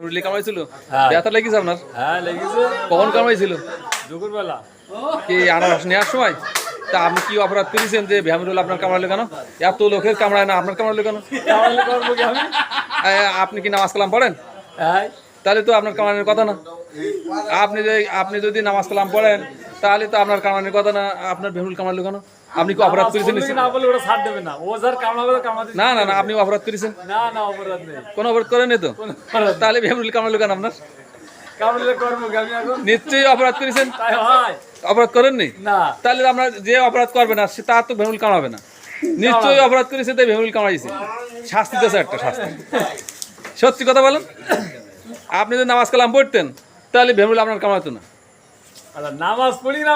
মুরলি কামাইছিল। ব্যথা লেগেছে আপনার? হ্যাঁ লেগেছে। কখন কামাইছিল? দুপুরবেলা। কি আনারস নেওয়ার সময়? তা আপনি কি অপরাধ করেছেন যে ভ্যামরুল আপনার কামড়ালো কেন? এত লোকের কামড়ায় না আপনার কামড়ালো কেন? আপনি কি নামাজ কালাম পড়েন? হ্যাঁ। তাহলে তো আপনার কামড়ানোর কথা না। আপনি যে আপনি যদি নামাজ কালাম পড়েন তাহলে তো আপনার কামানোর কথা না আপনার ভ্যামরুল কামড়ালো কেন আপনি কি অপরাধ করেছেন? না না। না আপনি অপরাধ করেছেন। না না অপরাধ নেই। কোনো অপরাধ করেনি তো? তাহলে ভ্যামরুল কামড়ালো কেন আপনার। নিশ্চয়ই অপরাধ করেছেন। অপরাধ করেননি? তাহলে আমরা যে অপরাধ করবে না সে তার তো ভেমুল কামাবে না। নিশ্চয়ই অপরাধ করেছে তাই ভেমুল কামাইছে। শাস্তি দিতেছে একটা শাস্তি। সত্যি কথা বলেন। আপনি যদি নামাজ কালাম পড়তেন তাহলে ভেমুল আপনার কামাতো না। নামাজ পড়ি না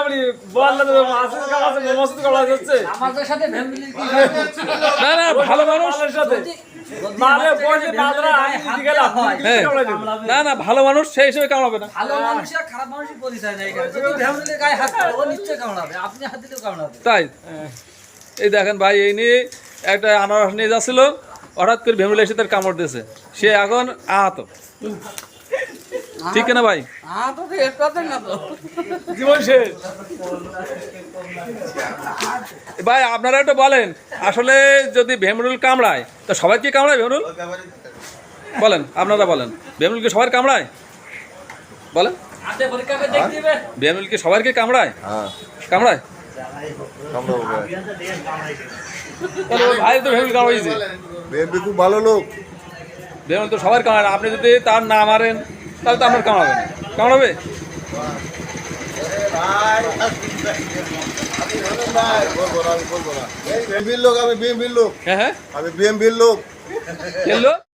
সাথে? না না ভালো মানুষ। হয়, হ্যাঁ না না ভালো সেই হিসেবে কামাবে না। ভালো মানুষ আর খারাপ মানুষের পরিচয় নেই যদি গায়ে হাত ও নিশ্চয়ই কামড়াবে আপনি হাত দিলেও কামড়াবে তাই? এই দেখেন ভাই এই নিয়ে একটা আনারস নিয়ে যাচ্ছিল হঠাৎ করে ভেমুল এসে তার কামড় দিয়েছে। সে এখন আহত। ঠিক না ভাই? হ্যাঁ না তো। জীবন শেষ। ভাই আপনারা একটু বলেন আসলে যদি ভেমরুল কামড়ায় তো সবাই কি কামড়ায় ভেমরুল? বলেন আপনারা বলেন ভেমরুল কি সবার কামড়ায়? বলেন। ভেমরুল কি সবার কি কামড়ায়? হ্যাঁ। কামড়ায়? তাহলে ভাই তো ভেমরুল কামড়াইছে খুব ভালো লোক। ভেমরুল তো সবার কামড়ায় আপনি যদি তার না মারেন তাহলে তো আপনার কামড়াবে না। কামড়াবে? আমি লোক আমি বিএমবির লোক। হ্যাঁ হ্যাঁ। আমি বিএনপির লোক?